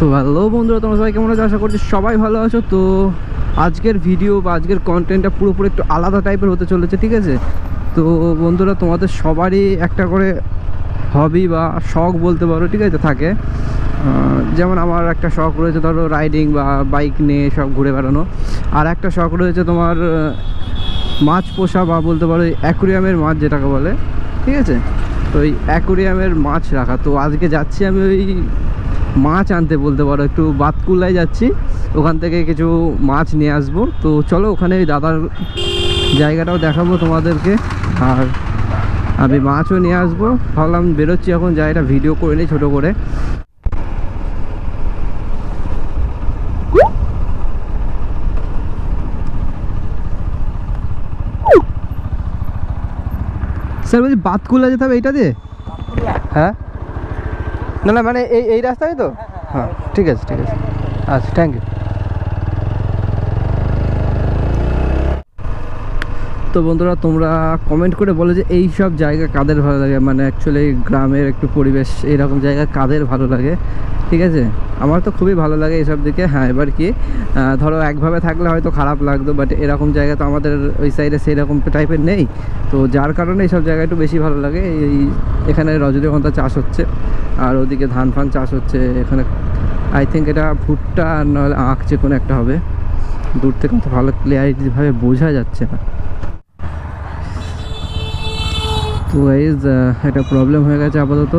তো হ্যালো বন্ধুরা, তোমরা সবাই কেমন আছো? আশা করছি সবাই ভালো আছো। তো আজকের ভিডিও বা আজকের কন্টেন্টটা পুরোপুরি একটু আলাদা টাইপের হতে চলেছে, ঠিক আছে? তো বন্ধুরা, তোমাদের সবারই একটা করে হবি বা শখ বলতে পারো, ঠিক আছে, থাকে। যেমন আমার একটা শখ রয়েছে, ধরো রাইডিং বা বাইক নিয়ে সব ঘুরে বেড়ানো। আর একটা শখ রয়েছে তোমার মাছ পোষা বা বলতে পারো অ্যাকুরিয়ামের মাছ যেটাকে বলে, ঠিক আছে? তো ওই অ্যাকুরিয়ামের মাছ রাখা। তো আজকে যাচ্ছি আমি ওই মাছ আনতে বলতে পারো, একটু বাতকুল্লায় যাচ্ছি, ওখান থেকে কিছু মাছ নিয়ে আসব। তো চলো ওখানে দাদার জায়গাটাও দেখাবো তোমাদেরকে, আর আমি মাছও নিয়ে আসব। ভাবলাম বেরোচ্ছি এখন জায়গাটা ভিডিও করে নিই ছোটো করে। স্যার বলছি বাতকুল্লা যেতে হবে এইটা দিয়ে হ্যাঁ? না না মানে এই এই রাস্তায় তো? হ্যাঁ ঠিক আছে ঠিক আছে। আচ্ছা থ্যাংক ইউ তো বন্ধুরা, তোমরা কমেন্ট করে বলো যে এই সব জায়গা কাদের ভালো লাগে? মানে অ্যাকচুয়ালি গ্রামের একটু পরিবেশ এরকম জায়গা কাদের ভালো লাগে? ঠিক আছে? আমার তো খুবই ভালো লাগে এইসব দিকে। হ্যাঁ এবার কি ধরো একভাবে থাকলে হয়তো খারাপ লাগতো বাট এরকম জায়গা তো আমাদের ওই সাইডে সেই রকম টাইপের নেই। তো যার কারণে এইসব জায়গা একটু বেশি ভালো লাগে। এই এখানে রজনীগন্ধা চাষ হচ্ছে, আর ওদিকে ধান ফান চাষ হচ্ছে। এখানে আই থিঙ্ক এটা ভুট্টা আর নাহলে যে কোনো একটা হবে। দূর থেকে তো ভালো ক্লিয়ারিটিভাবে বোঝা যাচ্ছে না। তো গাইজ একটা প্রবলেম হয়ে গেছে আপাতত।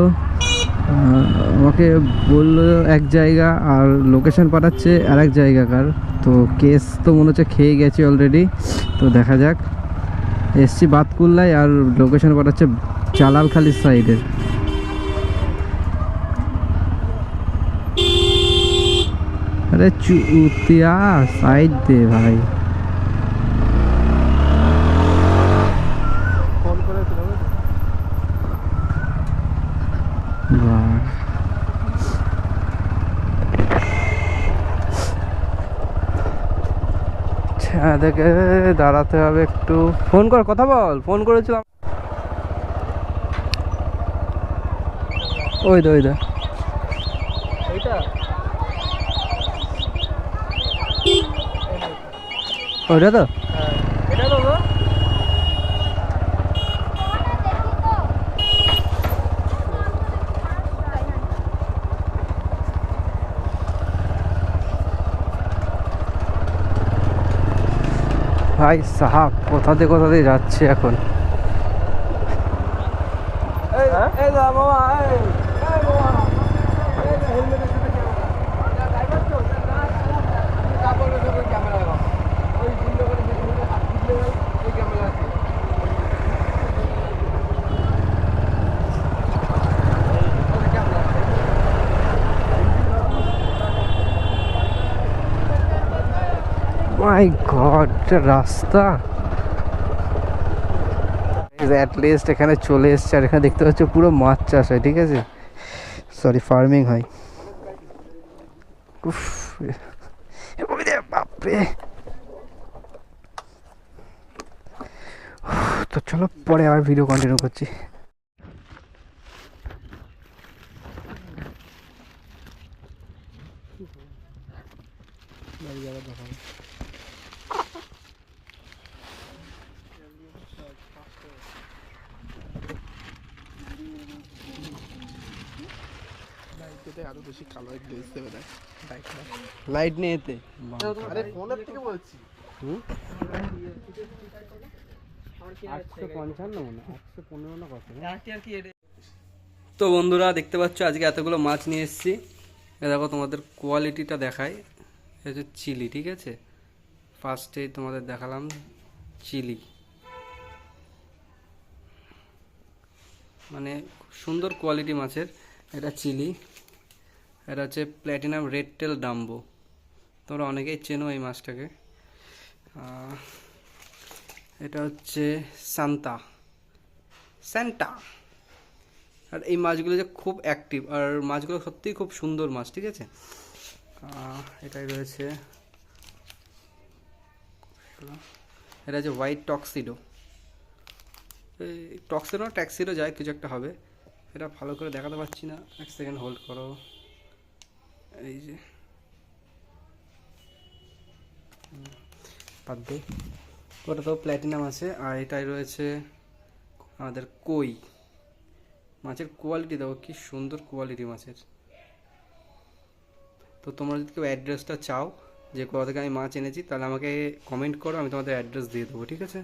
আমাকে বলল এক জায়গা আর লোকেশন পাঠাচ্ছে আর এক জায়গাকার। তো কেস তো মনে হচ্ছে খেয়ে গেছি অলরেডি তো দেখা যাক। এসছি বাতকুল্লায় আর লোকেশন পাঠাচ্ছে জালালখালির সাইডের আরে চুতিয়া সাইড দে ভাই। ছাদেকে দাঁড়াতে হবে একটু। ফোন কর কথা বল ফোন করেছিলাম। ওই দা ওই দা। ওইটা তো? ভাই সাহাব কোথা থেকে কোথা থেকে যাচ্ছে এখন? মাই গড রাস্তা। অ্যাট লিস্ট এখানে চলে এসছে, আর এখানে দেখতে পাচ্ছ পুরো মাছ চাষ হয়, ঠিক আছে? সরি ফার্মিং হয়। উফ বাপরে। তো চলো পরে আবার ভিডিও কন্টিনিউ করছি। লাইট নেই এতে। আরে ফোনের থেকে বলছি। আটশো পঞ্চান্ন মনে আটশো পনেরো না কত? তো বন্ধুরা দেখতে পাচ্ছ আজকে এতগুলো মাছ নিয়ে এসেছি। দেখো তোমাদের কোয়ালিটিটা দেখায়। এটা হচ্ছে চিলি ঠিক আছে? ফার্স্টেই তোমাদের দেখালাম চিলি। মানে খুব সুন্দর কোয়ালিটি মাছের। এটা চিলি। এটা হচ্ছে প্ল্যাটিনাম রেড টেল ডাম্বো তোমরা অনেকেই চেনো এই মাছটাকে। এটা হচ্ছে সান্তা স্যান্টা আর এই মাছগুলো যে খুব অ্যাক্টিভ আর মাছগুলো সত্যিই খুব সুন্দর মাছ, ঠিক আছে? এটাই রয়েছে। এটা হচ্ছে হোয়াইট টক্সিডো টক্সিডো ট্যাক্সিডো যায় কিছু একটা হবে। এটা ভালো করে দেখাতে পারছি না। এক সেকেন্ড হোল্ড করো। এই যে। দে। ওটা তো প্ল্যাটিনাম আছে, আর এটাই রয়েছে আমাদের কই। মাছের কোয়ালিটি দেখো, কি সুন্দর কোয়ালিটি মাছের। তো তোমরা যদি কেউ অ্যাড্রেসটা চাও, যে কোথা থেকে আমি মাছ এনেছি, তাহলে আমাকে কমেন্ট করো, আমি তোমাদের অ্যাড্রেস দিয়ে দেবো, ঠিক আছে?